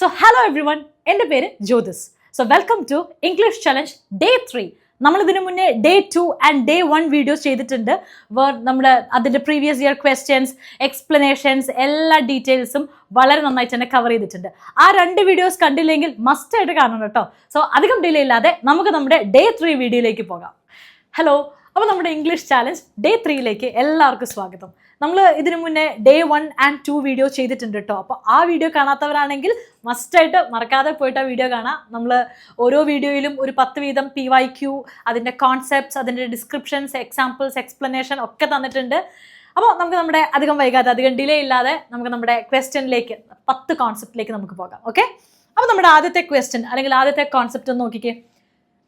So hello every one എന്റെ പേര് Jyothis. So welcome to English challenge day three നമ്മൾ ഇതിനു മുന്നേ day two and day one videos ചെയ്തിട്ടുണ്ട്. വേർ നമ്മുടെ അതിന്റെ പ്രീവിയസ് ഇയർ ക്വസ്റ്റ്യൻസ് എക്സ്പ്ലനേഷൻസ് എല്ലാ ഡീറ്റെയിൽസും വളരെ നന്നായിട്ട് തന്നെ കവർ ചെയ്തിട്ടുണ്ട്. ആ രണ്ട് വീഡിയോസ് കണ്ടില്ലെങ്കിൽ മസ്റ്റ് ആയിട്ട് കാണണം കേട്ടോ. സോ അധികം ഡിലേ ഇല്ലാതെ നമുക്ക് നമ്മുടെ ഡേ ത്രീ വീഡിയോയിലേക്ക് പോകാം. ഹലോ അപ്പോൾ നമ്മുടെ ഇംഗ്ലീഷ് ചാലഞ്ച് ഡേ ത്രീയിലേക്ക് എല്ലാവർക്കും സ്വാഗതം. നമ്മൾ ഇതിനു മുന്നേ day one and two video ചെയ്തിട്ടുണ്ട് കേട്ടോ അപ്പോൾ ആ വീഡിയോ കാണാത്തവരാണെങ്കിൽ മസ്റ്റായിട്ട് മറക്കാതെ പോയിട്ട് ആ വീഡിയോ കാണാം. നമ്മൾ ഓരോ വീഡിയോയിലും ഒരു പത്ത് വീതം പി വൈ ക്യൂ അതിന്റെ കോൺസെപ്റ്റ്സ് അതിന്റെ ഡിസ്ക്രിപ്ഷൻസ് എക്സാമ്പിൾസ് എക്സ്പ്ലനേഷൻ ഒക്കെ തന്നിട്ടുണ്ട്. അപ്പോൾ നമുക്ക് നമ്മുടെ അധികം വൈകാതെ അധികം ഡിലേ ഇല്ലാതെ നമുക്ക് നമ്മുടെ ക്വസ്റ്റ്യനിലേക്ക് പത്ത് കോൺസെപ്റ്റിലേക്ക് നമുക്ക് പോകാം. ഓക്കെ അപ്പോൾ നമ്മുടെ ആദ്യത്തെ ക്വസ്റ്റ്യൻ അല്ലെങ്കിൽ ആദ്യത്തെ കോൺസെപ്റ്റ് ഒന്ന് നോക്കിക്കേ.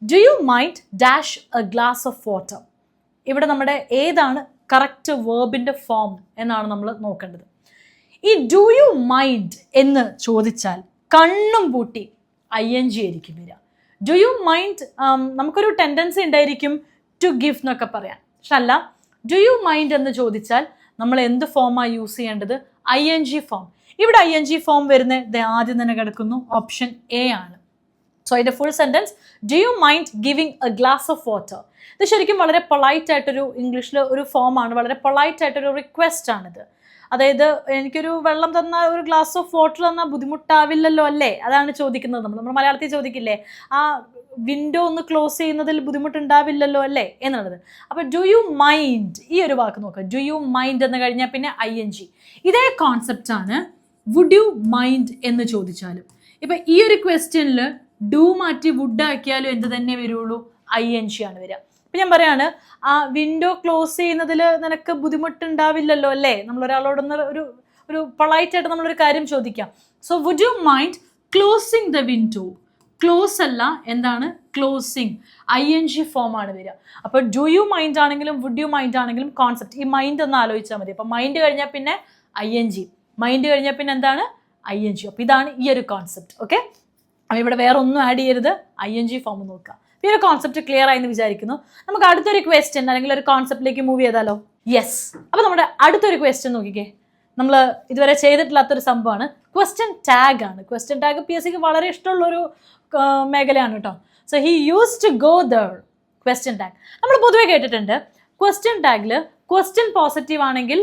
Do you mind dash a glass of water ഇവിടെ നമ്മുടെ ഏതാണ് കറക്റ്റ് വേർബിന്റെ ഫോം എന്നാണ് നമ്മൾ നോക്കേണ്ടത്. ഈ ഡു യു മൈൻഡ് എന്ന് ചോദിച്ചാൽ കണ്ണും പൂട്ടി ഐ എൻ ജി ആയിരിക്കും വരിക. ഡു യു മൈൻഡ് നമുക്കൊരു ടെൻഡൻസി ഉണ്ടായിരിക്കും ടു ഗിഫ് എന്നൊക്കെ പറയാൻ. പക്ഷെ അല്ല ഡു യു മൈൻഡ് എന്ന് ചോദിച്ചാൽ നമ്മൾ എന്ത് ഫോമാണ് യൂസ് ചെയ്യേണ്ടത്? ഐ എൻ ജി ഫോം ഇവിടെ ഐ എൻ ജി ഫോം വരുന്നത് ആദ്യം തന്നെ കിടക്കുന്നു ഓപ്ഷൻ എ ആണ്. സോ അതിന്റെ full sentence do you mind giving a glass of water ഇത് ശരിക്കും വളരെ പൊളൈറ്റ് ആയിട്ടൊരു ഇംഗ്ലീഷിൽ ഒരു ഫോമാണ് വളരെ പൊളൈറ്റ് ആയിട്ടൊരു റിക്വസ്റ്റ് ആണിത്. അതായത് എനിക്കൊരു വെള്ളം തന്ന ഒരു ഗ്ലാസ് ഓഫ് വാട്ടർ തന്നാൽ ബുദ്ധിമുട്ടാവില്ലല്ലോ അല്ലേ? അതാണ് ചോദിക്കുന്നത് നമ്മൾ നമ്മൾ മലയാളത്തിൽ ചോദിക്കില്ലേ ആ വിൻഡോ ഒന്ന് ക്ലോസ് ചെയ്യുന്നതിൽ ബുദ്ധിമുട്ടുണ്ടാവില്ലല്ലോ അല്ലേ? എന്നുള്ളത്. അപ്പോൾ ഡു യു മൈൻഡ് ഈ ഒരു വാക്ക് നോക്കുക ഡു യു മൈൻഡ് എന്ന് കഴിഞ്ഞാൽ പിന്നെ ഐ എൻ ജി ഇതേ കോൺസെപ്റ്റാണ് വുഡ് യു മൈൻഡ് എന്ന് ചോദിച്ചാലും. ഇപ്പം ഈ ഒരു ക്വസ്റ്റ്യനിൽ ഡു മാറ്റി വുഡ് ആക്കിയാലും എന്ത് തന്നെ വരുള്ളൂ? ഐ എൻ ജി ആണ് വരിക. ഇപ്പം ഞാൻ പറയാണ് ആ വിൻഡോ ക്ലോസ് ചെയ്യുന്നതിൽ നിനക്ക് ബുദ്ധിമുട്ടുണ്ടാവില്ലല്ലോ അല്ലേ? നമ്മൾ ഒരാളോടൊന്ന് ഒരു ഒരു പൊളൈറ്റ് ആയിട്ട് നമ്മളൊരു കാര്യം ചോദിക്കാം. So would you mind closing the window close അല്ല എന്താണ്? Closing I N G form ആണ് വരിക. അപ്പോൾ ഡു യു മൈൻഡ് ആണെങ്കിലും വുഡ് യു മൈൻഡ് ആണെങ്കിലും കോൺസെപ്റ്റ് ഈ മൈൻഡ് ഒന്ന് ആലോചിച്ചാൽ മതി. അപ്പോൾ മൈൻഡ് കഴിഞ്ഞാൽ പിന്നെ ഐ എൻ ജി. മൈൻഡ് കഴിഞ്ഞാൽ പിന്നെ എന്താണ്? I N G. അപ്പോൾ ഇതാണ് ഈ ഒരു കോൺസെപ്റ്റ് ഓക്കെ അപ്പോൾ ഇവിടെ വേറെ ഒന്നും ആഡ് ചെയ്യരുത്. ഐ എൻ ജി ഫോം നോക്കുക ഈ ഒരു കോൺസെപ്റ്റ് ക്ലിയർ ആയി എന്ന് വിചാരിക്കുന്നു. നമുക്ക് അടുത്തൊരു ക്വസ്റ്റ്യൻ അല്ലെങ്കിൽ ഒരു കോൺസെപ്റ്റിലേക്ക് മൂവ് ചെയ്താലോ? യെസ് അപ്പോൾ നമ്മുടെ അടുത്തൊരു ക്വസ്റ്റ്യൻ നോക്കിക്കേ. നമ്മൾ ഇതുവരെ ചെയ്തിട്ടില്ലാത്തൊരു സംഭവമാണ്. ക്വസ്റ്റ്യൻ ടാഗ് ആണ്. ക്വസ്റ്റ്യൻ ടാഗ് പി എസ് സിക്ക് വളരെ ഇഷ്ടമുള്ളൊരു മേഖലയാണ് കേട്ടോ so he use to go there question tag നമ്മൾ പൊതുവേ കേട്ടിട്ടുണ്ട്. ക്വസ്റ്റ്യൻ ടാഗിൽ ക്വസ്റ്റ്യൻ പോസിറ്റീവ് ആണെങ്കിൽ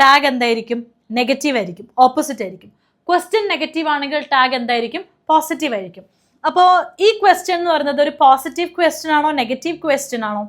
ടാഗ് എന്തായിരിക്കും? നെഗറ്റീവ് ആയിരിക്കും. ഓപ്പോസിറ്റ് ആയിരിക്കും. ക്വസ്റ്റ്യൻ നെഗറ്റീവ് ആണെങ്കിൽ ടാഗ് എന്തായിരിക്കും? പോസിറ്റീവ് ആയിരിക്കും. അപ്പോൾ ഈ ക്വസ്റ്റ്യൻ എന്ന് പറയുന്നത് ഒരു പോസിറ്റീവ് ക്വസ്റ്റ്യൻ ആണോ നെഗറ്റീവ് ക്വസ്റ്റ്യൻ ആണോ?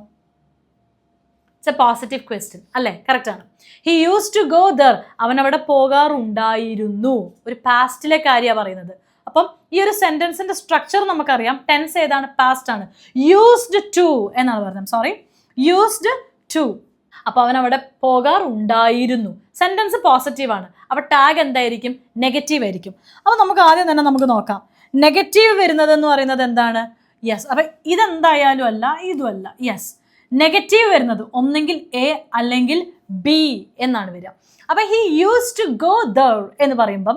ഇറ്റ്സ് എ പോസിറ്റീവ് ക്വസ്റ്റ്യൻ അല്ലേ? കറക്റ്റ് ആണ്. He use to go there അവൻ അവിടെ പോകാറുണ്ടായിരുന്നു. ഒരു പാസ്റ്റിലെ കാര്യമാണ് പറയുന്നത്. അപ്പം ഈ ഒരു സെന്റൻസിന്റെ സ്ട്രക്ചർ നമുക്കറിയാം. ടെൻസ് ഏതാണ്? പാസ്റ്റ് ആണ്. യൂസ്ഡ് ടു എന്നാണ് പറഞ്ഞത് സോറി യൂസ്ഡ് ടു അപ്പോൾ അവൻ അവിടെ പോകാറുണ്ടായിരുന്നു. സെന്റൻസ് പോസിറ്റീവ് ആണ്. അപ്പോൾ ടാഗ് എന്തായിരിക്കും? നെഗറ്റീവ് ആയിരിക്കും. അപ്പോൾ നമുക്ക് ആദ്യം തന്നെ നമുക്ക് നോക്കാം. നെഗറ്റീവ് വരുന്നത് എന്ന് പറയുന്നത് എന്താണ്? യെസ് അപ്പം ഇതെന്തായാലും അല്ല ഇതുമല്ല യെസ് നെഗറ്റീവ് വരുന്നത് ഒന്നെങ്കിൽ എ അല്ലെങ്കിൽ ബി എന്നാണ് വരിക. അപ്പോൾ he use to go there എന്ന് പറയുമ്പം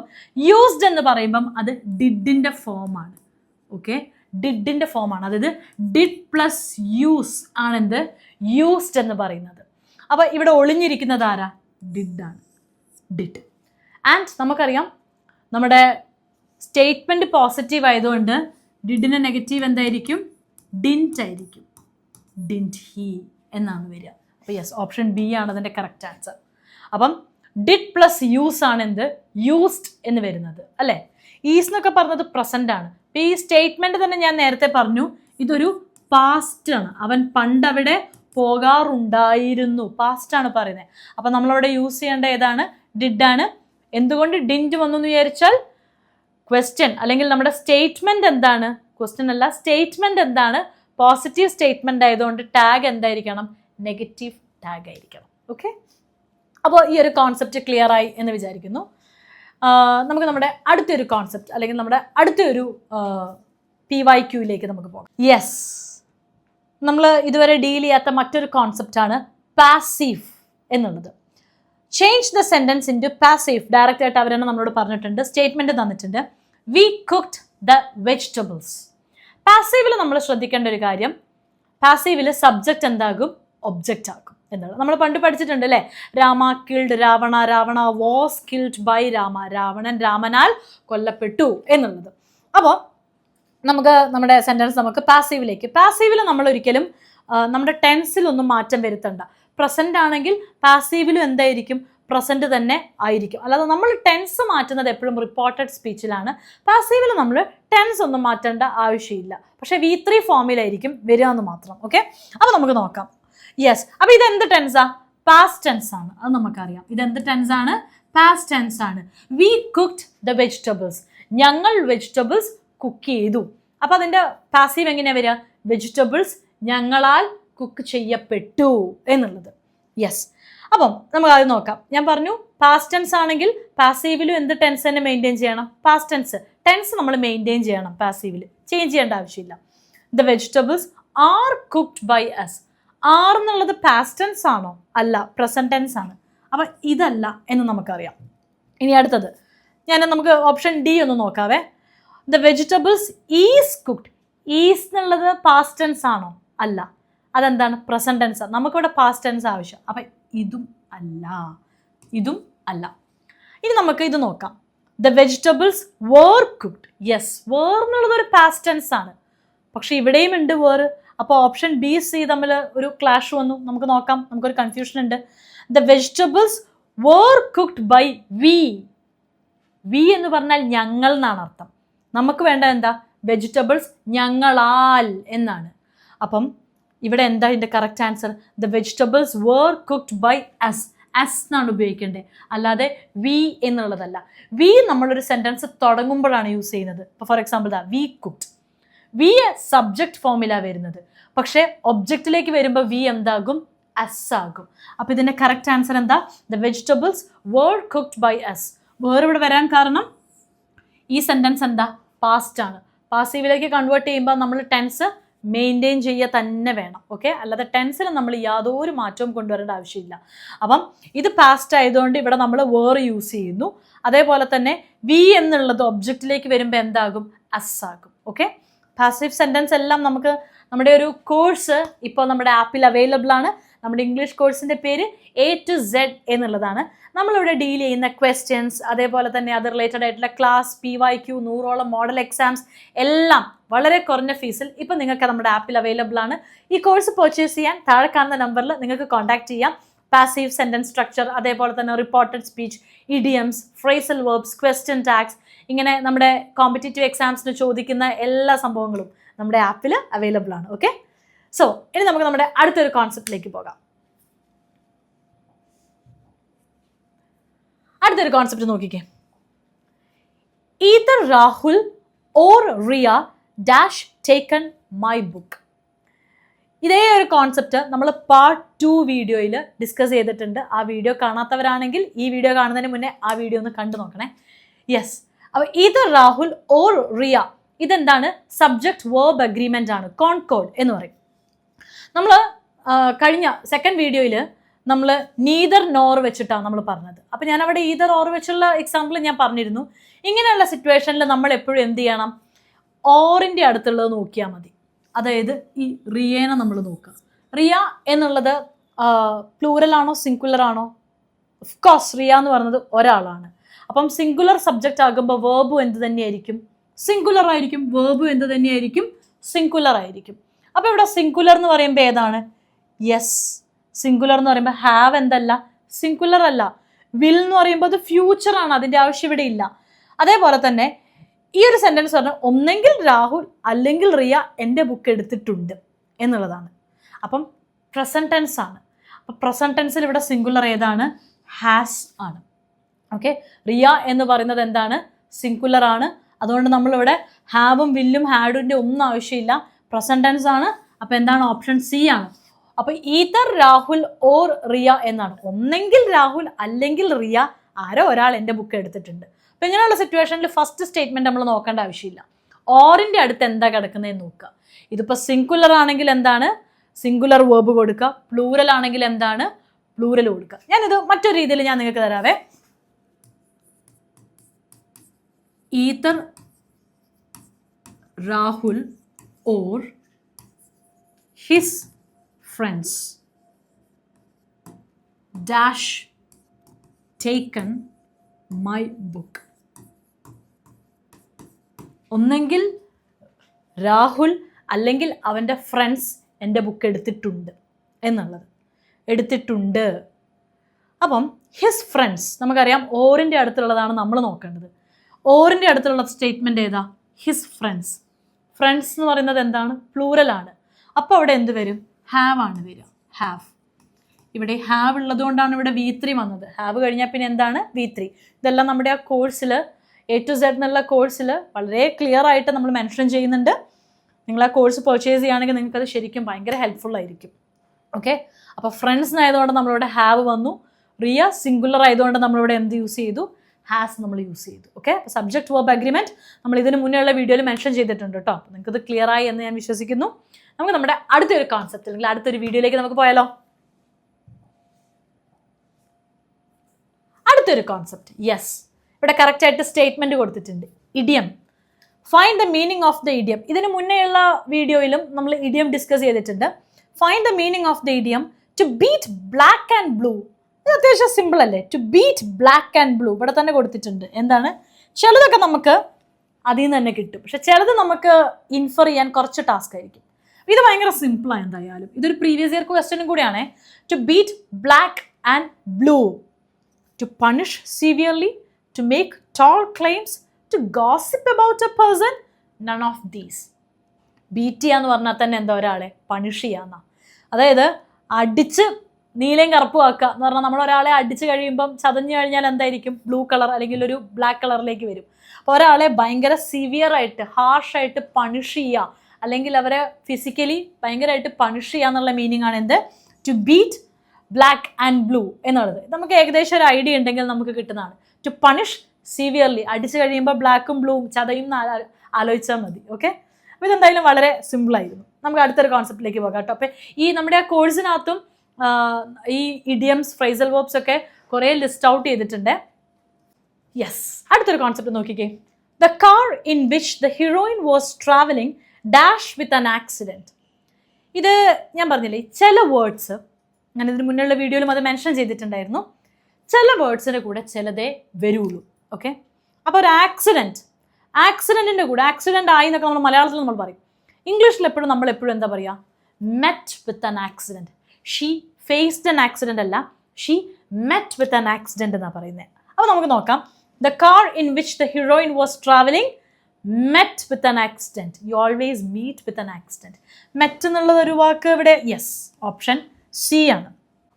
യൂസ്ഡ് എന്ന് പറയുമ്പം അത് ഡിഡിന്റെ ഫോമാണ് ഓക്കെ ഡിഡിന്റെ ഫോമാണ് അതായത് ഡിഡ് പ്ലസ് യൂസ് ആണെന്ത് യൂസ്ഡ് എന്ന് പറയുന്നത്. അപ്പോൾ ഇവിടെ ഒളിഞ്ഞിരിക്കുന്നത് ആരാ? ഡിഡാണ് ഡിഡ് ആൻഡ് നമുക്കറിയാം നമ്മുടെ സ്റ്റേറ്റ്മെന്റ് പോസിറ്റീവ് ആയതുകൊണ്ട് ഡിഡിന് നെഗറ്റീവ് എന്തായിരിക്കും? ഡിന്റ് ആയിരിക്കും. ഡിന്റ് ഹി എന്നാണ് വരിക. അപ്പോൾ യെസ് ഓപ്ഷൻ ബി ആണ് അതിന്റെ കറക്റ്റ് ആൻസർ അപ്പം ഡിഡ് പ്ലസ് യൂസ് ആണ് എന്ത്? യൂസ്ഡ് എന്ന് വരുന്നത്. അല്ലേ? ഈസ് എന്നൊക്കെ പറഞ്ഞത് പ്രസന്റ് ആണ്. അപ്പോൾ ഈ സ്റ്റേറ്റ്മെന്റ് തന്നെ ഞാൻ നേരത്തെ പറഞ്ഞു ഇതൊരു പാസ്റ്റ് ആണ്. അവൻ പണ്ട് അവിടെ പോകാറുണ്ടായിരുന്നു. പാസ്റ്റ് ആണ് പറയുന്നത്. അപ്പം നമ്മളവിടെ യൂസ് ചെയ്യേണ്ട ഏതാണ്? ഡിഡ് ആണ്. എന്തുകൊണ്ട് ഡിഞ്ച് വന്നു എന്ന് വിചാരിച്ചാൽ ക്വസ്റ്റ്യൻ അല്ലെങ്കിൽ നമ്മുടെ സ്റ്റേറ്റ്മെന്റ് എന്താണ്? ക്വസ്റ്റ്യൻ അല്ല സ്റ്റേറ്റ്മെന്റ് എന്താണ്? പോസിറ്റീവ് സ്റ്റേറ്റ്മെന്റ് ആയതുകൊണ്ട് ടാഗ് എന്തായിരിക്കണം? നെഗറ്റീവ് ടാഗ് ആയിരിക്കണം. ഓക്കെ അപ്പോൾ ഈ ഒരു കോൺസെപ്റ്റ് ക്ലിയർ ആയി എന്ന് വിചാരിക്കുന്നു. നമുക്ക് നമ്മുടെ അടുത്തൊരു കോൺസെപ്റ്റ് അല്ലെങ്കിൽ നമ്മുടെ അടുത്തൊരു പി വൈ ക്യൂയിലേക്ക് നമുക്ക് പോകാം. യെസ് നമ്മൾ ഇതുവരെ ഡീൽ ചെയ്യാത്ത മറ്റൊരു കോൺസെപ്റ്റാണ് പാസീവ് എന്നുള്ളത്. Change the sentence into passive direct ആയിട്ട് അവരെന്നെ നമ്മളോട് പറഞ്ഞിട്ടുണ്ട്. സ്റ്റേറ്റ്മെന്റ് തന്നിട്ടുണ്ട്. വി കുക്ക്ഡ് ദ വെജിറ്റബിൾസ് പാസീവിൽ നമ്മൾ ശ്രദ്ധിക്കേണ്ട ഒരു കാര്യം പാസീവിൽ സബ്ജക്റ്റ് എന്താകും? ഒബ്ജക്റ്റ് ആകും എന്നാണ് നമ്മൾ പണ്ട് പഠിച്ചിട്ടുണ്ട് അല്ലേ? Rama killed Ravana Ravana was killed by Rama. Ravanan രാമനാൽ കൊല്ലപ്പെട്ടു എന്നുള്ളത്. അപ്പോൾ നമുക്ക് നമ്മുടെ സെന്റൻസ് നമുക്ക് പാസീവിലേക്ക് പാസീവിൽ നമ്മൾ ഒരിക്കലും നമ്മുടെ ടെൻസിലൊന്നും മാറ്റം വരുത്തണ്ട. പ്രസന്റ് ആണെങ്കിൽ പാസീവിലും എന്തായിരിക്കും? പ്രസന്റ് തന്നെ ആയിരിക്കും. അല്ലാതെ നമ്മൾ ടെൻസ് മാറ്റുന്നത് എപ്പോഴും റിപ്പോർട്ടഡ് സ്പീച്ചിലാണ് പാസീവിൽ നമ്മൾ ടെൻസ് ഒന്നും മാറ്റേണ്ട ആവശ്യമില്ല. പക്ഷേ വി ത്രീ ഫോമിലായിരിക്കും വരിക എന്ന് മാത്രം. ഓക്കെ അപ്പോൾ നമുക്ക് നോക്കാം. യെസ് അപ്പോൾ ഇതെന്ത് ടെൻസാ പാസ്റ്റ് ടെൻസ് ആണ്. അത് നമുക്കറിയാം. ഇതെന്ത് ടെൻസ് ആണ്? പാസ്റ്റ് ടെൻസ് ആണ്. വി കുക്ക്ഡ് ദ വെജിറ്റബിൾസ് ഞങ്ങൾ വെജിറ്റബിൾസ് കുക്ക് ചെയ്തു. അപ്പോൾ അതിന്റെ പാസീവ് എങ്ങനെയാണ് വരിക? വെജിറ്റബിൾസ് ഞങ്ങളാൽ കുക്ക് ചെയ്യപ്പെട്ടു എന്നുള്ളത്. യെസ് അപ്പം നമുക്ക് അത് നോക്കാം. ഞാൻ പറഞ്ഞു പാസ്റ്റ് ടെൻസ് ആണെങ്കിൽ പാസീവിലും എന്ത് ടെൻസ് തന്നെ മെയിന്റെയിൻ ചെയ്യണം? പാസ്റ്റ് ടെൻസ് ടെൻസ് നമ്മൾ മെയിന്റെയിൻ ചെയ്യണം പാസീവിൽ ചേഞ്ച് ചെയ്യേണ്ട ആവശ്യമില്ല. The vegetables are cooked by us are എന്നുള്ളത് പാസ്റ്റ് ടെൻസ് ആണോ? അല്ല പ്രസന്റ് ടെൻസ് ആണ്. അപ്പം ഇതല്ല എന്ന് നമുക്കറിയാം. ഇനി അടുത്തത്. ഞാൻ നമുക്ക് ഓപ്ഷൻ ഡി ഒന്ന് നോക്കാവേ. The vegetables is cooked is എന്നുള്ളത് പാസ്റ്റ് ടെൻസ് ആണോ? അല്ല. അതെന്താണ്? പ്രസന്റ് ടെൻസ് നമുക്കിവിടെ പാസ്റ്റ് ടെൻസ് ആവശ്യം. അപ്പം ഇതും അല്ല. ഇതും അല്ല. ഇനി നമുക്ക് ഇത് നോക്കാം. The vegetables were cooked yes were എന്നുള്ളത് ഒരു പാസ്റ്റ് ടെൻസ് ആണ്. പക്ഷെ ഇവിടെയും ഉണ്ട് വേർ അപ്പോൾ ഓപ്ഷൻ ബി സി തമ്മിൽ ഒരു ക്ലാഷ് വന്നു. നമുക്ക് നോക്കാം. നമുക്കൊരു കൺഫ്യൂഷൻ ഉണ്ട്. The vegetables were cooked by we we എന്ന് പറഞ്ഞാൽ ഞങ്ങൾ എന്നാണ് അർത്ഥം. നമുക്ക് വേണ്ട എന്താ? വെജിറ്റബിൾസ് ഞങ്ങളാൽ എന്നാണ്. അപ്പം ഇവിടെ എന്താ ഇതിന്റെ correct answer the vegetables were cooked by us us എന്നാണ് ഉപയോഗിക്കേണ്ടത്. അല്ലാതെ വി എന്നുള്ളതല്ല. വി നമ്മളൊരു സെന്റൻസ് തുടങ്ങുമ്പോഴാണ് യൂസ് ചെയ്യുന്നത്. ഇപ്പോൾ ഫോർ എക്സാമ്പിൾ ദാ വി കുക്ക്ഡ് വി സബ്ജക്റ്റ് ഫോമിലാണ് വരുന്നത്. പക്ഷേ ഒബ്ജക്റ്റിലേക്ക് വരുമ്പോൾ വി എന്താകും? അസ് ആകും. അപ്പോൾ ഇതിന്റെ കറക്റ്റ് ആൻസർ എന്താ? The vegetables were cooked by us വേറെ ഇവിടെ വരാൻ കാരണം? ഈ സെന്റൻസ് എന്താ? പാസ്റ്റ് ആണ്. പാസീവിലേക്ക് കൺവേർട്ട് ചെയ്യുമ്പോൾ നമ്മൾ ടെൻസ് മെയിന്റെയിൻ ചെയ്യുക തന്നെ വേണം ഓക്കെ അല്ലാതെ ടെൻസിൽ നമ്മൾ യാതൊരു മാറ്റവും കൊണ്ടുവരേണ്ട ആവശ്യമില്ല. അപ്പം ഇത് പാസ്റ്റ് ആയതുകൊണ്ട് ഇവിടെ നമ്മൾ വേർ യൂസ് ചെയ്യുന്നു. അതേപോലെ തന്നെ വി എന്നുള്ളത് ഒബ്ജക്റ്റിലേക്ക് വരുമ്പോൾ എന്താകും? അസ് ആകും ഓക്കെ പാസീവ് സെന്റൻസ് എല്ലാം നമുക്ക് നമ്മുടെ ഒരു കോഴ്സ് ഇപ്പോൾ നമ്മുടെ ആപ്പിൽ അവൈലബിൾ ആണ്. നമ്മുടെ ഇംഗ്ലീഷ് കോഴ്സിന്റെ പേര് എ ടു സെഡ് എന്നുള്ളതാണ്. നമ്മളിവിടെ ഡീൽ ചെയ്യുന്ന ക്വസ്റ്റ്യൻസ് അതേപോലെ തന്നെ അത് റിലേറ്റഡ് ആയിട്ടുള്ള ക്ലാസ് പി വൈ ക്യു നൂറോളം മോഡൽ എക്സാംസ് എല്ലാം വളരെ കുറഞ്ഞ ഫീസിൽ ഇപ്പം നിങ്ങൾക്ക് നമ്മുടെ ആപ്പിൽ അവൈലബിൾ ആണ്. ഈ കോഴ്സ് പർച്ചേസ് ചെയ്യാൻ താഴെ കാണുന്ന നമ്പറിൽ നിങ്ങൾക്ക് കോൺടാക്റ്റ് ചെയ്യാം. പാസീവ് സെന്റൻസ് സ്ട്രക്ചർ അതേപോലെ തന്നെ reported speech idioms phrasal verbs question tags ഇങ്ങനെ നമ്മുടെ കോമ്പറ്റേറ്റീവ് എക്സാംസിന് ചോദിക്കുന്ന എല്ലാ സംഭവങ്ങളും നമ്മുടെ ആപ്പിൽ അവൈലബിൾ ആണ്. ഓക്കെ സോ ഇനി നമുക്ക് നമ്മുടെ അടുത്തൊരു കോൺസെപ്റ്റിലേക്ക് പോകാം. അടുത്തൊരു കോൺസെപ്റ്റ് നോക്കിക്കേ. Either Rahul or Riya dash taken my book ഇതേ ഒരു കോൺസെപ്റ്റ് നമ്മൾ പാർട്ട് ടു വീഡിയോയിൽ ഡിസ്കസ് ചെയ്തിട്ടുണ്ട്. ആ വീഡിയോ കാണാത്തവരാണെങ്കിൽ ഈ വീഡിയോ കാണുന്നതിന് മുന്നേ ആ വീഡിയോ ഒന്ന് കണ്ടു നോക്കണേ. യെസ് അപ്പോൾ ഈതർ രാഹുൽ ഓർ റിയ ഇതെന്താണ്? സബ്ജക്ട് വേർബ് അഗ്രിമെന്റ് ആണ്. കോൺകോഡ് എന്ന് പറയും. നമ്മൾ കഴിഞ്ഞ സെക്കൻഡ് വീഡിയോയിൽ നമ്മൾ നീതർ നോർ വെച്ചിട്ടാണ് നമ്മൾ പറഞ്ഞത്. അപ്പം ഞാൻ അവിടെ ഈതർ ഓർ വെച്ചുള്ള എക്സാമ്പിൾ ഞാൻ പറഞ്ഞിരുന്നു. ഇങ്ങനെയുള്ള സിറ്റുവേഷനിൽ നമ്മൾ എപ്പോഴും എന്ത് ചെയ്യണം? ഓറിന്റെ അടുത്തുള്ളത് നോക്കിയാൽ മതി. അതായത് ഈ റിയേനെ നമ്മൾ നോക്കുക. റിയ എന്നുള്ളത് പ്ലൂറൽ ആണോ സിംഗുലർ ആണോ? കോഴ്സ് റിയ എന്ന് പറയുന്നത് ഒരാളാണ്. അപ്പം സിംഗുലർ സബ്ജക്റ്റ് ആകുമ്പോൾ വേർബും എന്ത് തന്നെയായിരിക്കും? സിംഗുലർ ആയിരിക്കും വേർബും എന്ത് തന്നെയായിരിക്കും? സിംഗുലർ ആയിരിക്കും. അപ്പോൾ ഇവിടെ സിംഗുലർ എന്ന് പറയുമ്പോൾ ഏതാണ്? യെസ് സിംഗുലർ എന്ന് പറയുമ്പോൾ ഹാവ് എന്തല്ല? സിംഗുലർ അല്ല. വിൽ എന്ന് പറയുമ്പോൾ അത് ഫ്യൂച്ചർ ആണ് അതിന്റെ ആവശ്യം ഇവിടെ ഇല്ല. അതേപോലെ തന്നെ ഈ ഒരു സെന്റൻസ് പറഞ്ഞാൽ ഒന്നെങ്കിൽ രാഹുൽ അല്ലെങ്കിൽ റിയ എന്റെ ബുക്ക് എടുത്തിട്ടുണ്ട് എന്നുള്ളതാണ്. അപ്പം പ്രസന്റ് ടെൻസ് ആണ്. അപ്പം പ്രസന്റ് ടെൻസിൽ ഇവിടെ സിംഗുലർ ഏതാണ്? ഹാസ് ആണ്. ഓക്കെ റിയ എന്ന് പറയുന്നത് എന്താണ്? സിംഗുലർ ആണ്. അതുകൊണ്ട് നമ്മളിവിടെ ഹാവും വില്ലും ഹാഡിന്റെ ഒന്നും ആവശ്യമില്ല. പ്രസന്റ് ടെൻസ് ആണ്. അപ്പോൾ എന്താണ് ഓപ്ഷൻ സി ആണ്. അപ്പോൾ ഈതർ രാഹുൽ ഓർ റിയ എന്നാണ്. ഒന്നെങ്കിൽ രാഹുൽ അല്ലെങ്കിൽ റിയ ആരോ ഒരാൾ എന്റെ ബുക്ക് എടുത്തിട്ടുണ്ട്. അപ്പോൾ ഇങ്ങനെയുള്ള സിറ്റുവേഷനിൽ ഫസ്റ്റ് സ്റ്റേറ്റ്മെന്റ് നമ്മൾ നോക്കേണ്ട ആവശ്യമില്ല. ഓറിന്റെ അടുത്ത് എന്താ കിടക്കുന്നതെന്ന് നോക്കുക. ഇതിപ്പോൾ സിംഗുലർ ആണെങ്കിൽ എന്താണ്? സിംഗുലർ വേർബ് കൊടുക്കുക. പ്ലൂറൽ ആണെങ്കിൽ എന്താണ്? പ്ലൂറൽ കൊടുക്കുക. ഞാനിത് മറ്റൊരു രീതിയിൽ ഞാൻ നിങ്ങൾക്ക് തരാവേ. Either Rahul or his friends. Dash taken my book. ഒന്നെങ്കിൽ രാഹുൽ അല്ലെങ്കിൽ അവന്റെ ഫ്രണ്ട്സ് എന്റെ ബുക്ക് എടുത്തിട്ടുണ്ട് എന്നുള്ളത്. എടുത്തിട്ടുണ്ട്. അപ്പം ഹിസ് ഫ്രണ്ട്സ് നമുക്കറിയാം ഓറിന്റെ അടുത്തുള്ളതാണ് നമ്മൾ നോക്കേണ്ടത്. ഓറിന്റെ അടുത്തുള്ള സ്റ്റേറ്റ്മെന്റ് ഏതാ? ഹിസ് ഫ്രണ്ട്സ് ഫ്രണ്ട്സ് എന്ന് പറയുന്നത് എന്താണ്? പ്ലൂറലാണ് അപ്പോൾ അവിടെ എന്ത് വരും? ഹാവ് ആണ് വരിക. ഹാവ് ഇവിടെ ഹാവ് ഉള്ളതുകൊണ്ടാണ് ഇവിടെ വി ത്രീ വന്നത്. ഹാവ് കഴിഞ്ഞാൽ പിന്നെ എന്താണ്? വി ത്രീ ഇതെല്ലാം നമ്മുടെ ആ കോഴ്സിൽ എ ടു സെഡ് എന്നുള്ള കോഴ്സിൽ വളരെ ക്ലിയർ ആയിട്ട് നമ്മൾ മെൻഷൻ ചെയ്യുന്നുണ്ട്. നിങ്ങൾ ആ കോഴ്സ് പർച്ചേസ് ചെയ്യുകയാണെങ്കിൽ നിങ്ങൾക്കത് ശരിക്കും ഭയങ്കര ഹെൽപ്ഫുൾ ആയിരിക്കും. ഓക്കെ അപ്പോൾ ഫ്രണ്ട്സ് ആയതുകൊണ്ട് നമ്മളിവിടെ ഹാവ് വന്നു. റിയ സിംഗുലർ ആയതുകൊണ്ട് നമ്മളിവിടെ എന്ത് യൂസ് ചെയ്തു? ഹാസ് നമ്മൾ യൂസ് ചെയ്തു. ഓക്കെ അപ്പോൾ സബ്ജക്ട് വർബ് അഗ്രിമെന്റ് നമ്മൾ ഇതിന് മുന്നേയുള്ള വീഡിയോയിൽ മെൻഷൻ ചെയ്തിട്ടുണ്ട് കേട്ടോ അപ്പോൾ നിങ്ങൾക്കത് ക്ലിയർ ആയി എന്ന് ഞാൻ വിശ്വസിക്കുന്നു. നമുക്ക് നമ്മുടെ അടുത്തൊരു കോൺസെപ്റ്റ് അല്ലെങ്കിൽ അടുത്തൊരു വീഡിയോയിലേക്ക് നമുക്ക് പോയാലോ? അടുത്തൊരു കോൺസെപ്റ്റ് യെസ് ഇവിടെ കറക്റ്റായിട്ട് സ്റ്റേറ്റ്മെന്റ് കൊടുത്തിട്ടുണ്ട്. Idiom find the meaning of the idiom ഇതിന് മുന്നേയുള്ള വീഡിയോയിലും നമ്മൾ ഇഡിയം ഡിസ്കസ് ചെയ്തിട്ടുണ്ട്. Find the meaning of the idiom to beat black and blue ഇത് അത്യാവശ്യം സിമ്പിൾ അല്ലേ? To beat black and blue ഇവിടെ തന്നെ കൊടുത്തിട്ടുണ്ട്. എന്താണ്? ചിലതൊക്കെ നമുക്ക് അതിൽ നിന്ന് തന്നെ കിട്ടും. പക്ഷെ ചിലത് നമുക്ക് ഇൻഫർ ചെയ്യാൻ കുറച്ച് ടാസ്ക് ആയിരിക്കും. ഇത് ഭയങ്കര സിമ്പിളാണ് എന്തായാലും. ഇതൊരു പ്രീവിയസ് ഇയർ ക്വസ്റ്റ്യനും കൂടിയാണ്. To beat black and blue to punish severely to make tall claims to gossip about a person none of these beat ചെയ്യാന്ന് പറഞ്ഞാൽ തന്നെ എന്താ ഒരാളെ? പണിഷ് ചെയ്യാന്ന. അതായത് അടിച്ച് നീലയും കറുപ്പും ആക്കുക എന്ന് പറഞ്ഞാൽ നമ്മൾ ഒരാളെ അടിച്ചു കഴിയുമ്പം ചതഞ്ഞു കഴിഞ്ഞാൽ എന്തായിരിക്കും? ബ്ലൂ കളർ അല്ലെങ്കിൽ ഒരു ബ്ലാക്ക് കളറിലേക്ക് വരും. അപ്പോൾ ഒരാളെ ഭയങ്കര സിവിയറായിട്ട് ഹാർഷായിട്ട് പണിഷ് ചെയ്യുക അല്ലെങ്കിൽ അവരെ ഫിസിക്കലി ഭയങ്കരമായിട്ട് പണിഷ് ചെയ്യുക എന്നുള്ള മീനിങ് ആണ് എന്ത്? To beat black and blue എന്നുള്ളത്. നമുക്ക് ഏകദേശം ഒരു ഐഡിയ ഉണ്ടെങ്കിൽ നമുക്ക് കിട്ടുന്നതാണ്. ടു പണിഷ് സിവിയർലി അടിച്ചു കഴിയുമ്പോൾ ബ്ലാക്കും ബ്ലൂവും ചതയും ആലോചിച്ചാൽ മതി. ഓക്കെ അപ്പോൾ ഇതെന്തായാലും വളരെ സിമ്പിളായിരുന്നു നമുക്ക് അടുത്തൊരു കോൺസെപ്റ്റിലേക്ക് പോകാം കേട്ടോ. അപ്പോൾ ഈ നമ്മുടെ ആ കോഴ്സിനകത്തും ഈ ഇഡിയംസ് ഫ്രൈസൽ വേർബ്സ് ഒക്കെ കുറേ ലിസ്റ്റ് ഔട്ട് ചെയ്തിട്ടുണ്ട്. യെസ് അടുത്തൊരു കോൺസെപ്റ്റ് നോക്കിക്കേ. The car in which the heroine was travelling dash with an accident ഇത് ഞാൻ പറഞ്ഞില്ലേ ചില വേർഡ്സ് ഞാൻ ഇതിന് മുന്നുള്ള വീഡിയോയിലും അത് മെൻഷൻ ചെയ്തിട്ടുണ്ടായിരുന്നു. ചില വേർഡ്സിന്റെ കൂടെ ചിലതേ വരുള്ളൂ ഓക്കെ അപ്പോൾ ഒരു ആക്സിഡന്റ് ആക്സിഡന്റിന്റെ കൂടെ ആക്സിഡന്റ് ആയി എന്നൊക്കെ നമ്മൾ മലയാളത്തിൽ നമ്മൾ പറയും. ഇംഗ്ലീഷിൽ എപ്പോഴും നമ്മൾ എപ്പോഴും എന്താ പറയുക met with an accident she faced an accident അല്ല she met with an accident എന്നാണ് പറയുന്നത് അപ്പോൾ നമുക്ക് നോക്കാം. The car in which the heroine was travelling met with an accident you always meet with an accident met എന്നുള്ളത് ഒരു വാക്ക് ഇവിടെ യെസ് ഓപ്ഷൻ സി ആണ്.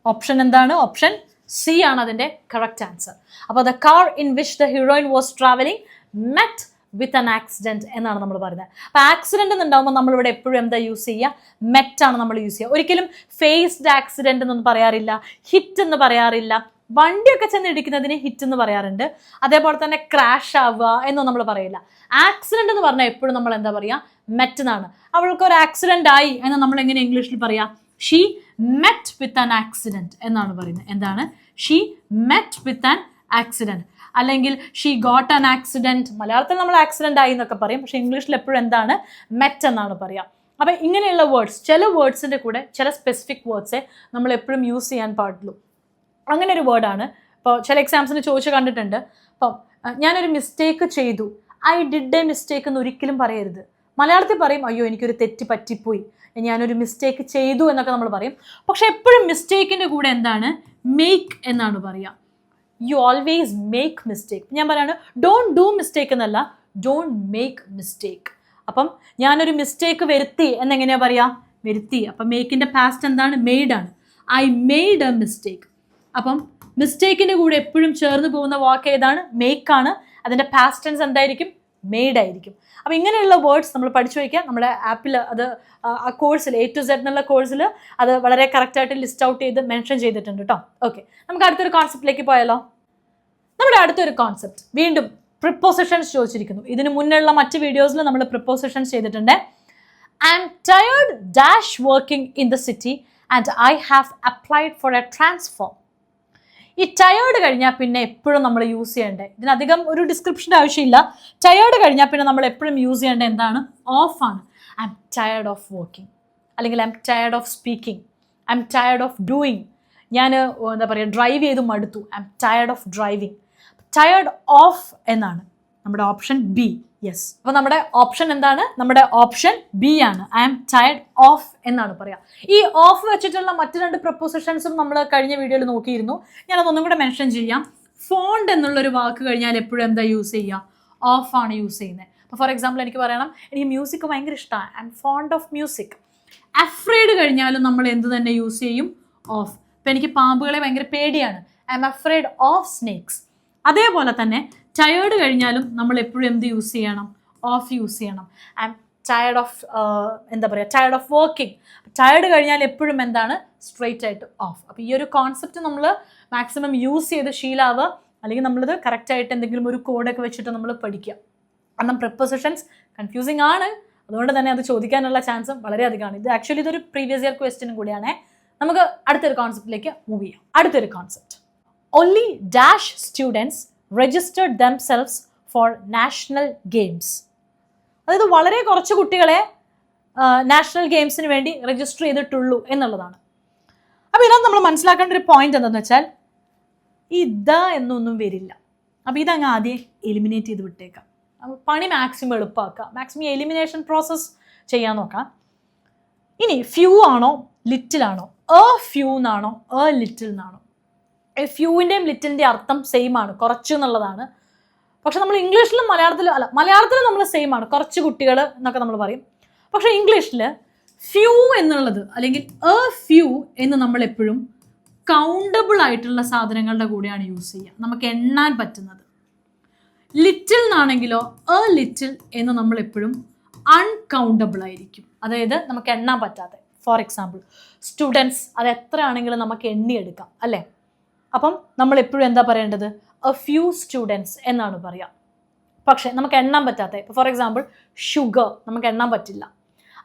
ഓപ്ഷൻ എന്താണ്? ഓപ്ഷൻ സി ആണ് അതിന്റെ കറക്റ്റ് ആൻസർ അപ്പോൾ the car in which the heroine was travelling met with an accident എന്നാണ് നമ്മൾ പറയുന്നത്. അപ്പോൾ ആക്സിഡന്റ് എന്നുണ്ടാകുമ്പോൾ നമ്മളിവിടെ എപ്പോഴും എന്താ യൂസ് ചെയ്യുക? മെറ്റാണ് നമ്മൾ യൂസ് ചെയ്യുക. ഒരിക്കലും ഫേസ്ഡ് ആക്സിഡന്റ് എന്നൊന്നും പറയാറില്ല. ഹിറ്റ് എന്ന് പറയാറില്ല. വണ്ടിയൊക്കെ ചെന്ന് ഇടിക്കുന്നതിന് ഹിറ്റ് എന്ന് പറയാറുണ്ട്. അതേപോലെ തന്നെ ക്രാഷ് ആവുക എന്നൊന്നും നമ്മൾ പറയില്ല. ആക്സിഡന്റ് എന്ന് പറഞ്ഞാൽ എപ്പോഴും നമ്മൾ എന്താ പറയുക? മെറ്റ് എന്നാണ്. അവൾക്ക് ഒരു ആക്സിഡന്റ് ആയി എന്ന് നമ്മൾ എങ്ങനെ ഇംഗ്ലീഷിൽ പറയാം? She met with an accident എന്നാണ് പറയുന്നത്. എന്താണ്? She met with an accident അല്ലെങ്കിൽ ഷീ ഗോട്ട് ആൻ ആക്സിഡന്റ് മലയാളത്തിൽ നമ്മൾ ആക്സിഡന്റ് ആയി എന്നൊക്കെ പറയും. പക്ഷേ ഇംഗ്ലീഷിൽ എപ്പോഴും എന്താണ്? മെറ്റ് എന്നാണ് പറയുക അപ്പം ഇങ്ങനെയുള്ള വേർഡ്സ് ചില വേർഡ്സിന്റെ കൂടെ ചില സ്പെസിഫിക് വേർഡ്സെ നമ്മൾ എപ്പോഴും യൂസ് ചെയ്യാൻ പാടുള്ളൂ. അങ്ങനെ ഒരു വേർഡാണ് ഇപ്പോൾ ചില എക്സാംസിന് ചോദിച്ച് കണ്ടിട്ടുണ്ട്. അപ്പം ഞാനൊരു മിസ്റ്റേക്ക് ചെയ്തു. ഐ ഡിഡ് എ മിസ്റ്റേക്ക് എന്ന് ഒരിക്കലും പറയരുത്. മലയാളത്തിൽ പറയും അയ്യോ എനിക്കൊരു തെറ്റ് പറ്റിപ്പോയി. ഞാനൊരു മിസ്റ്റേക്ക് ചെയ്തു എന്നൊക്കെ നമ്മൾ പറയും. പക്ഷെ എപ്പോഴും മിസ്റ്റേക്കിന്റെ കൂടെ എന്താണ്? മേക്ക് എന്നാണ് പറയുക യു ഓൾവേസ് മേക്ക് മിസ്റ്റേക്ക് ഞാൻ പറയാണ് ഡോണ്ട് ഡു മിസ്റ്റേക്ക് എന്നല്ല ഡോണ്ട് മേക്ക് മിസ്റ്റേക്ക് അപ്പം ഞാനൊരു മിസ്റ്റേക്ക് വരുത്തി എന്നെങ്ങനെയാ പറയാ? വരുത്തി. അപ്പം മേക്കിന്റെ പാസ്റ്റ് എന്താണ്? മെയ്ഡ് ആണ്. ഐ മെയ്ഡ് എ മിസ്റ്റേക്ക് അപ്പം മിസ്റ്റേക്കിന്റെ കൂടെ എപ്പോഴും ചേർന്ന് പോകുന്ന വാക്ക് ഏതാണ്? മേക്കാണ് അതിന്റെ പാസ്റ്റ് എന്തായിരിക്കും? മെയ്ഡ് ആയിരിക്കും. അപ്പോൾ ഇങ്ങനെയുള്ള വേർഡ്സ് നമ്മൾ പഠിച്ചു വയ്ക്കുക നമ്മുടെ ആപ്പിൽ അത് ആ, ആ കോഴ്സിൽ എ ടു സെഡ് എന്നുള്ള കോഴ്സിൽ അത് വളരെ കറക്റ്റായിട്ട് ലിസ്റ്റ് ഔട്ട് ചെയ്ത് മെൻഷൻ ചെയ്തിട്ടുണ്ട് കേട്ടോ ഓക്കെ നമുക്ക് അടുത്തൊരു കോൺസെപ്റ്റിലേക്ക് പോയാലോ? നമ്മുടെ അടുത്തൊരു കോൺസെപ്റ്റ് വീണ്ടും പ്രിപ്പോസിഷൻസ് ചോദിച്ചിരിക്കുന്നു. ഇതിന് മുന്നുള്ള മറ്റ് വീഡിയോസിൽ നമ്മൾ പ്രിപ്പോസിഷൻസ് ചെയ്തിട്ടുണ്ട്. I'm tired dash working in the city and I have applied for a transform ഈ ടയേർഡ് കഴിഞ്ഞാൽ പിന്നെ എപ്പോഴും നമ്മൾ യൂസ് ചെയ്യേണ്ടത് ഇതിനധികം ഒരു ഡിസ്ക്രിപ്ഷന്റെ ആവശ്യമില്ല. ടയേർഡ് കഴിഞ്ഞാൽ പിന്നെ നമ്മൾ എപ്പോഴും യൂസ് ചെയ്യേണ്ടത് എന്താണ്? ഓഫാണ് I'm tired of working അല്ലെങ്കിൽ I'm tired of speaking I'm tired of doing ഞാൻ എന്താ പറയുക ഡ്രൈവ് ചെയ്ത് മടുത്തു. I'm tired of driving tired of എന്നാണ് നമ്മുടെ ഓപ്ഷൻ ബി യെസ് അപ്പോൾ നമ്മുടെ ഓപ്ഷൻ എന്താണ്? നമ്മുടെ ഓപ്ഷൻ ബി ആണ്. ഐ ആം ടയർഡ് ഓഫ് എന്നാണ് പറയാ. ഈ ഓഫ് വെച്ചിട്ടുള്ള മറ്റു രണ്ട് പ്രപ്പോസിഷൻസും നമ്മൾ കഴിഞ്ഞ വീഡിയോയിൽ നോക്കിയിരുന്നു. ഞാൻ അതൊന്നും കൂടെ മെൻഷൻ ചെയ്യാം. ഫോണ്ട് എന്നുള്ളൊരു വാക്ക് കഴിഞ്ഞാൽ എപ്പോഴും എന്താ യൂസ് ചെയ്യുക? ഓഫ് ആണ് യൂസ് ചെയ്യുന്നത് അപ്പോൾ ഫോർ എക്സാമ്പിൾ എനിക്ക് പറയണം. എനിക്ക് മ്യൂസിക് ഭയങ്കര ഇഷ്ടമാണ് I'm fond of music afraid കഴിഞ്ഞാലും നമ്മൾ എന്ത് തന്നെ യൂസ് ചെയ്യും? ഓഫ് ഇപ്പം എനിക്ക് പാമ്പുകളെ ഭയങ്കര പേടിയാണ്. I'm afraid of snakes അതേപോലെ തന്നെ ടയേർഡ് കഴിഞ്ഞാലും നമ്മൾ എപ്പോഴും എന്ത് യൂസ് ചെയ്യണം? ഓഫ് യൂസ് ചെയ്യണം. ഐ എം ടയർഡ് ഓഫ് എന്താ പറയുക ടയർഡ് ഓഫ് വർക്കിംഗ് ടയർഡ് കഴിഞ്ഞാൽ എപ്പോഴും എന്താണ്? സ്ട്രെയിറ്റ് ആയിട്ട് ഓഫ് അപ്പോൾ ഈ ഒരു കോൺസെപ്റ്റ് നമ്മൾ മാക്സിമം യൂസ് ചെയ്ത് ശീലാവുക. അല്ലെങ്കിൽ നമ്മളിത് കറക്റ്റായിട്ട് എന്തെങ്കിലും ഒരു കോഡൊക്കെ വെച്ചിട്ട് നമ്മൾ പഠിക്കുക. കാരണം പ്രിപ്പസിഷൻസ് കൺഫ്യൂസിങ് ആണ്. അതുകൊണ്ട് തന്നെ അത് ചോദിക്കാനുള്ള ചാൻസും വളരെയധികമാണ്. ഇത് ആക്ച്വലി ഇതൊരു പ്രീവിയസ് ഇയർ ക്വസ്റ്റ്യനും കൂടിയാണ്. നമുക്ക് അടുത്തൊരു കോൺസെപ്റ്റിലേക്ക് മൂവ് ചെയ്യാം. അടുത്തൊരു concept only dash students registered themselves for national games. അതായത് വളരെ കുറച്ച് കുട്ടികളെ നാഷണൽ ഗെയിംസിന് വേണ്ടി രജിസ്റ്റർ ചെയ്തിട്ടുള്ളൂ എന്നുള്ളതാണ്. അപ്പോൾ ഇതിനകത്ത് നമ്മൾ മനസ്സിലാക്കേണ്ട ഒരു പോയിന്റ് എന്താണെന്ന് വെച്ചാൽ ഈ ദ എന്നൊന്നും വരില്ല. അപ്പോൾ ഇതങ്ങ് ആദ്യം എലിമിനേറ്റ് ചെയ്ത് വിട്ടേക്കാം. പണി മാക്സിമം എളുപ്പമാക്കുക മാക്സിമം എലിമിനേഷൻ പ്രോസസ്സ് ചെയ്യാൻ നോക്കാം. ഇനി ഫ്യൂ ആണോ? ലിറ്റിൽ ആണോ? എ ഫ്യൂ എന്നാണോ എ ലിറ്റിൽ എന്നാണോ ഫ്യൂവിന്റെയും ലിറ്റിന്റെ അർത്ഥം സെയിം ആണ്. കുറച്ച് എന്നുള്ളതാണ്. പക്ഷെ നമ്മൾ ഇംഗ്ലീഷിലും മലയാളത്തിലും അല്ല മലയാളത്തിലും നമ്മൾ സെയിം ആണ്. കുറച്ച് കുട്ടികൾ എന്നൊക്കെ നമ്മൾ പറയും. പക്ഷെ ഇംഗ്ലീഷിൽ ഫ്യൂ എന്നുള്ളത് അല്ലെങ്കിൽ എ ഫ്യൂ എന്ന് നമ്മൾ എപ്പോഴും കൗണ്ടബിൾ ആയിട്ടുള്ള സാധനങ്ങളുടെ കൂടെയാണ് യൂസ് ചെയ്യുക. നമുക്ക് എണ്ണാൻ പറ്റുന്നത്. ലിറ്റിൽ എന്നാണെങ്കിലോ എ ലിറ്റിൽ എന്ന് നമ്മൾ എപ്പോഴും അൺകൗണ്ടബിൾ ആയിരിക്കും. അതായത് നമുക്ക് എണ്ണാൻ പറ്റാതെ. ഫോർ എക്സാമ്പിൾ സ്റ്റുഡൻസ് അത് എത്ര ആണെങ്കിലും നമുക്ക് എണ്ണിയെടുക്കാം അല്ലേ? അപ്പം നമ്മൾ എപ്പോഴും എന്താ പറയേണ്ടത്? എ ഫ്യൂ സ്റ്റുഡൻസ് എന്നാണ് പറയുക പക്ഷേ നമുക്ക് എണ്ണാൻ പറ്റാത്ത ഇപ്പോൾ ഫോർ എക്സാമ്പിൾ ഷുഗർ നമുക്ക് എണ്ണാൻ പറ്റില്ല.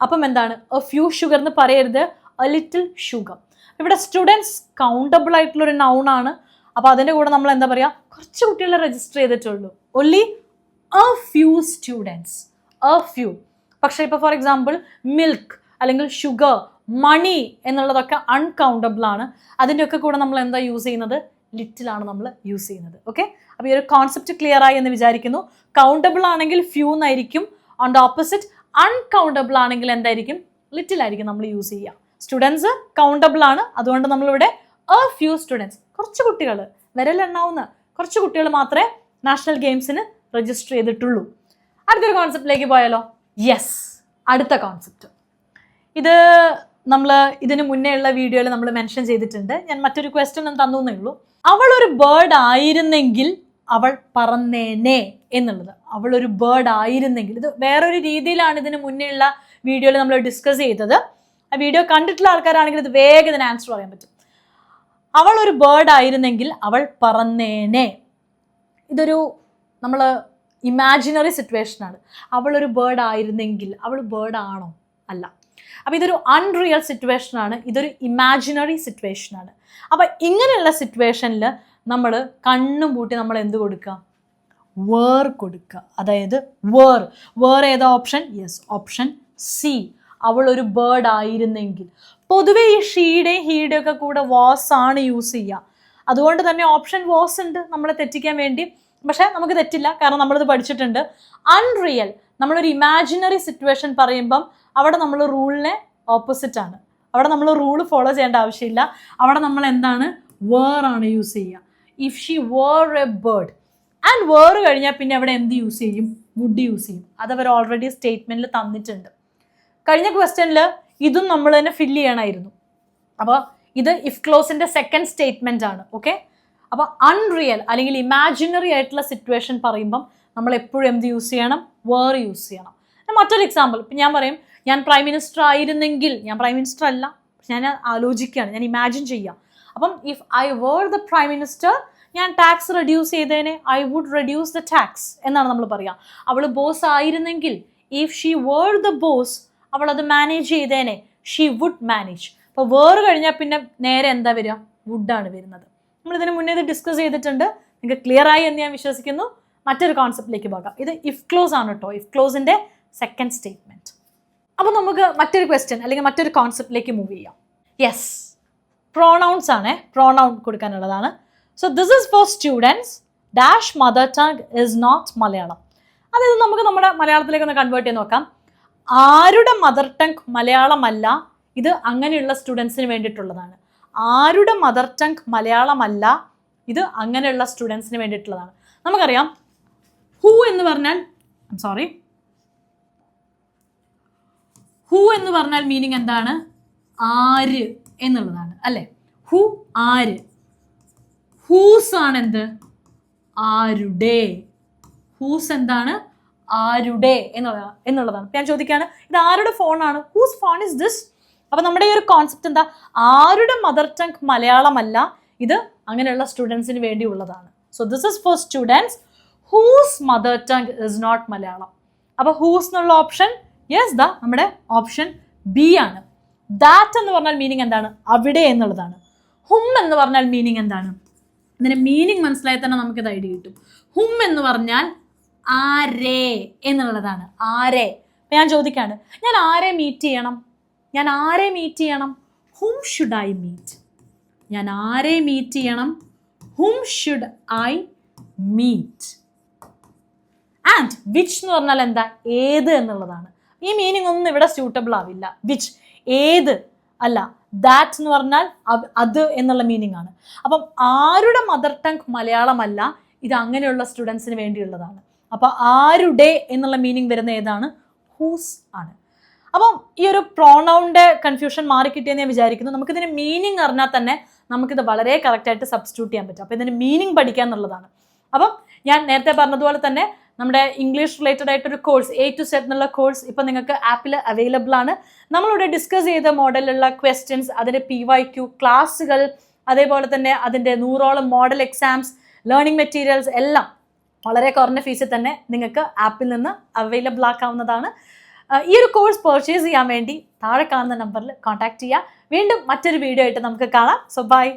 അപ്പം എന്താണ്? എ ഫ്യൂ ഷുഗർ എന്ന് പറയരുത്. എ ലിറ്റിൽ ഷുഗർ ഇവിടെ സ്റ്റുഡൻസ് കൗണ്ടബിൾ ആയിട്ടുള്ളൊരു നൗണാണ് അപ്പോൾ അതിന്റെ കൂടെ നമ്മൾ എന്താ പറയുക കുറച്ച് കുട്ടികളെ രജിസ്റ്റർ ചെയ്തിട്ടുള്ളൂ. Only a few students a few പക്ഷേ ഇപ്പോൾ ഫോർ എക്സാമ്പിൾ മിൽക്ക് അല്ലെങ്കിൽ ഷുഗർ മണി എന്നുള്ളതൊക്കെ അൺകൗണ്ടബിൾ ആണ്. അതിന്റെയൊക്കെ കൂടെ നമ്മൾ എന്താ യൂസ് ചെയ്യുന്നത്? ലിറ്റിലാണ് നമ്മൾ യൂസ് ചെയ്യുന്നത്. ഓക്കെ അപ്പോൾ ഈ ഒരു കോൺസെപ്റ്റ് ക്ലിയർ ആയി എന്ന് വിചാരിക്കുന്നു. കൗണ്ടബിൾ ആണെങ്കിൽ ഫ്യൂ എന്നായിരിക്കും. ഓൺ ദ ഓപ്പോസിറ്റ് അൺകൗണ്ടബിൾ ആണെങ്കിൽ എന്തായിരിക്കും? ലിറ്റിൽ ആയിരിക്കും നമ്മൾ യൂസ് ചെയ്യുക. സ്റ്റുഡൻസ് കൗണ്ടബിൾ ആണ്. അതുകൊണ്ട് നമ്മളിവിടെ എ ഫ്യൂ സ്റ്റുഡൻസ് കുറച്ച് കുട്ടികൾ വിരലെണ്ണാവുന്ന കുറച്ച് കുട്ടികൾ മാത്രമേ നാഷണൽ ഗെയിംസിന് രജിസ്റ്റർ ചെയ്തിട്ടുള്ളൂ. അടുത്തൊരു കോൺസെപ്റ്റിലേക്ക് പോയാലോ? യെസ് അടുത്ത കോൺസെപ്റ്റ് ഇത് നമ്മൾ ഇതിന് മുന്നേ ഉള്ള വീഡിയോയിൽ നമ്മൾ മെൻഷൻ ചെയ്തിട്ടുണ്ട്. ഞാൻ മറ്റൊരു ക്വസ്റ്റ്യൻ ഒന്ന് തന്നു എന്നേ ഉള്ളൂ. അവൾ ഒരു ബേർഡ് ആയിരുന്നെങ്കിൽ അവൾ പറന്നേനെ എന്നുള്ളത്. അവൾ ഒരു ബേർഡ് ആയിരുന്നെങ്കിൽ. ഇത് വേറൊരു രീതിയിലാണ് ഇതിന് മുന്നേ ഉള്ള വീഡിയോയിൽ നമ്മൾ ഡിസ്കസ് ചെയ്തത്. ആ വീഡിയോ കണ്ടിട്ടുള്ള ആൾക്കാരാണെങ്കിൽ ഇത് വേഗം ഇതിന് ആൻസർ പറയാൻ പറ്റും. അവൾ ഒരു ബേർഡ് ആയിരുന്നെങ്കിൽ അവൾ പറന്നേനെ. ഇതൊരു നമ്മൾ ഇമാജിനറി സിറ്റുവേഷനാണ് അവൾ ഒരു ബേർഡ് ആയിരുന്നെങ്കിൽ അവൾ ബേർഡ് ആണോ? അല്ല. അപ്പോൾ ഇതൊരു അൺറിയൽ സിറ്റുവേഷനാണ് ഇതൊരു ഇമാജിനറി സിറ്റുവേഷനാണ് അപ്പോൾ ഇങ്ങനെയുള്ള സിറ്റുവേഷനിൽ നമ്മൾ കണ്ണും പൂട്ടി നമ്മൾ എന്ത് കൊടുക്കുക? വേർ കൊടുക്കുക. അതായത് വേർ വേർ ഏതാ ഓപ്ഷൻ യെസ് ഓപ്ഷൻ സി അവൾ ഒരു ബേർഡ് ആയിരുന്നെങ്കിൽ. പൊതുവെ ഈ ഷീയുടെയും ഹീയുടെയും ഒക്കെ കൂടെ വാസ് ആണ് യൂസ് ചെയ്യുക. അതുകൊണ്ട് തന്നെ ഓപ്ഷൻ വാസ് ഉണ്ട്. നമ്മളെ തെറ്റിക്കാൻ വേണ്ടി. പക്ഷേ നമുക്ക് തെറ്റില്ല. കാരണം നമ്മളിത് പഠിച്ചിട്ടുണ്ട്. അൺറിയൽ നമ്മളൊരു ഇമാജിനറി സിറ്റുവേഷൻ പറയുമ്പം അവിടെ നമ്മൾ റൂളിനെ ഓപ്പോസിറ്റ് ആണ്. അവിടെ നമ്മൾ റൂൾ ഫോളോ ചെയ്യേണ്ട ആവശ്യമില്ല. അവിടെ നമ്മൾ എന്താണ്? വേർ ആണ് യൂസ് ചെയ്യുക. If she were a bird and were കഴിഞ്ഞാൽ പിന്നെ അവിടെ എന്ത് യൂസ് ചെയ്യും? വുഡ് യൂസ് ചെയ്യും. അത് അവർ ഓൾറെഡി സ്റ്റേറ്റ്മെന്റിൽ തന്നിട്ടുണ്ട്. കഴിഞ്ഞ ക്വസ്റ്റ്യനിൽ ഇതും നമ്മൾ തന്നെ ഫില്ല് ചെയ്യണമായിരുന്നു അപ്പോൾ ഇത് ഇഫ് ക്ലോസിന്റെ സെക്കൻഡ് സ്റ്റേറ്റ്മെന്റ് ആണ് ഓക്കെ അപ്പോൾ അൺറിയൽ അല്ലെങ്കിൽ ഇമാജിനറി ആയിട്ടുള്ള സിറ്റുവേഷൻ പറയുമ്പം നമ്മൾ എപ്പോഴും എന്ത് യൂസ് ചെയ്യണം? വേർ യൂസ് ചെയ്യണം. മറ്റൊരു എക്സാമ്പിൾ ഇപ്പം ഞാൻ പറയും ഞാൻ പ്രൈം മിനിസ്റ്റർ ആയിരുന്നെങ്കിൽ ഞാൻ പ്രൈം മിനിസ്റ്റർ അല്ല. ഞാൻ ആലോചിക്കുകയാണ് ഞാൻ ഇമാജിൻ ചെയ്യാം. അപ്പം if I were the prime minister ഞാൻ tax reduce ചെയ്തേനെ I would reduce the tax എന്നാണ് നമ്മൾ പറയുക അവൾ ബോസ് ആയിരുന്നെങ്കിൽ if she were the boss അവൾ അത് മാനേജ് ചെയ്തേനെ ഷീ വുഡ് മാനേജ് അപ്പോൾ വേർ കഴിഞ്ഞാൽ പിന്നെ നേരെ എന്താ വരിക? വുഡാണ് വരുന്നത്. നമ്മൾ ഇതിന് മുന്നേ ഇത് ഡിസ്കസ് ചെയ്തിട്ടുണ്ട്. നിങ്ങൾക്ക് ക്ലിയർ ആയി എന്ന് ഞാൻ വിശ്വസിക്കുന്നു. മറ്റൊരു കോൺസെപ്റ്റിലേക്ക് പോകാം. ഇത് ഇഫ് ക്ലോസ് ആണ് കേട്ടോ ഇഫ് ക്ലോസിന്റെ സെക്കൻഡ് സ്റ്റേറ്റ്മെന്റ് അപ്പോൾ നമുക്ക് മറ്റൊരു ക്വസ്റ്റ്യൻ അല്ലെങ്കിൽ മറ്റൊരു കോൺസെപ്റ്റിലേക്ക് മൂവ് ചെയ്യാം. യെസ് പ്രോണൗൺസ് ആണ്. Pronoun കൊടുക്കാനുള്ളതാണ്. So this is for students dash mother tongue is not Malayalam അതായത് നമുക്ക് നമ്മുടെ മലയാളത്തിലേക്ക് ഒന്ന് കൺവേർട്ട് ചെയ്ത് നോക്കാം. ആരുടെ മദർ ടങ് മലയാളമല്ല? ഇത് അങ്ങനെയുള്ള സ്റ്റുഡൻസിന് വേണ്ടിയിട്ടുള്ളതാണ്. ആരുടെ മദർ ടങ് മലയാളമല്ല? ഇത് അങ്ങനെയുള്ള സ്റ്റുഡൻസിന് വേണ്ടിയിട്ടുള്ളതാണ്. നമുക്കറിയാം. ഹൂ എന്ന് പറഞ്ഞാൽ സോറി ഹൂ എന്ന് പറഞ്ഞാൽ മീനിങ് എന്താണ്? ആര് എന്നുള്ളതാണ് അല്ലെ? ഹു ആര്? ഹൂസ് ആണ് എന്ത് ആരുടെ. ഹൂസ് എന്താണ്? ആരുടെ എന്നുള്ള എന്നുള്ളതാണ്. ഇപ്പൊ ഞാൻ ചോദിക്കുകയാണ് ഇത് ആരുടെ ഫോണാണ് ഹൂസ് ഫോൺ ഇസ് ദിസ് അപ്പൊ നമ്മുടെ ഈ ഒരു കോൺസെപ്റ്റ് എന്താ? ആരുടെ മദർ ടങ് മലയാളമല്ല ഇത് അങ്ങനെയുള്ള സ്റ്റുഡൻസിന് വേണ്ടിയുള്ളതാണ് so this is for students whose mother tongue is not Malayalam. അപ്പൊ ഹൂസ് എന്നുള്ള ഓപ്ഷൻ യെസ് ദ നമ്മുടെ ഓപ്ഷൻ ബി ആണ്. ദാറ്റ് എന്ന് പറഞ്ഞാൽ മീനിങ് എന്താണ്? അവിടെ എന്നുള്ളതാണ്. ഹും എന്ന് പറഞ്ഞാൽ മീനിങ് എന്താണ്? അങ്ങനെ മീനിങ് മനസ്സിലായി തന്നെ നമുക്കിത് ഐഡിയ കിട്ടും. ഹും എന്ന് പറഞ്ഞാൽ ആരേ എന്നുള്ളതാണ്. ആരേ. ഞാൻ ചോദിക്കാണ് ഞാൻ ആരെ മീറ്റ് ചെയ്യണം? ഞാൻ ആരെ മീറ്റ് ചെയ്യണം? ഹും ഷുഡ് ഐ മീറ്റ് ഞാൻ ആരെ മീറ്റ് ചെയ്യണം? Whom should I meet and which എന്ന് പറഞ്ഞാൽ എന്താ? ഏത് എന്നുള്ളതാണ്. ഈ മീനിങ് ഒന്നും ഇവിടെ സ്യൂട്ടബിൾ ആവില്ല വിച്ച് ഏത് അല്ല ദാറ്റ് എന്ന് പറഞ്ഞാൽ അത്- എന്നുള്ള മീനിങ് ആണ്. അപ്പം ആരുടെ മദർ ടങ് മലയാളമല്ല ഇത് അങ്ങനെയുള്ള സ്റ്റുഡൻസിന് വേണ്ടിയുള്ളതാണ്. അപ്പോൾ ആരുടെ എന്നുള്ള മീനിങ് വരുന്ന ഏതാണ്? ഹൂസ് ആണ്. അപ്പം ഈ ഒരു പ്രോണൗണ്ട് കൺഫ്യൂഷൻ മാറിക്കിട്ടിയെന്ന് ഞാൻ വിചാരിക്കുന്നു. നമുക്കിതിന് മീനിങ് അറിഞ്ഞാൽ തന്നെ നമുക്കിത് വളരെ കറക്റ്റായിട്ട് സബ്സ്റ്റിറ്റ്യൂട്ട് ചെയ്യാൻ പറ്റും. അപ്പം ഇതിന് മീനിങ് പഠിക്കുക എന്നുള്ളതാണ് അപ്പം ഞാൻ നേരത്തെ പറഞ്ഞതുപോലെ തന്നെ നമ്മുടെ ഇംഗ്ലീഷ് റിലേറ്റഡ് ആയിട്ടൊരു കോഴ്സ് എ ടു സെറ്റ് എന്നുള്ള കോഴ്സ് ഇപ്പം നിങ്ങൾക്ക് ആപ്പിൽ അവൈലബിൾ ആണ്. നമ്മളിവിടെ ഡിസ്കസ് ചെയ്ത മോഡലുള്ള ക്വസ്റ്റ്യൻസ് അതിന്റെ പി വൈ ക്യു ക്ലാസ്സുകൾ അതേപോലെ തന്നെ അതിന്റെ നൂറോളം മോഡൽ എക്സാംസ് ലേണിംഗ് മെറ്റീരിയൽസ് എല്ലാം വളരെ കുറഞ്ഞ ഫീസിൽ തന്നെ നിങ്ങൾക്ക് ആപ്പിൽ നിന്ന് അവൈലബിൾ ആക്കാവുന്നതാണ്. ഈ ഒരു കോഴ്സ് പർച്ചേസ് ചെയ്യാൻ വേണ്ടി താഴെ കാണുന്ന നമ്പറിൽ കോൺടാക്ട് ചെയ്യുക. വീണ്ടും മറ്റൊരു വീഡിയോ ആയിട്ട് നമുക്ക് കാണാം. So by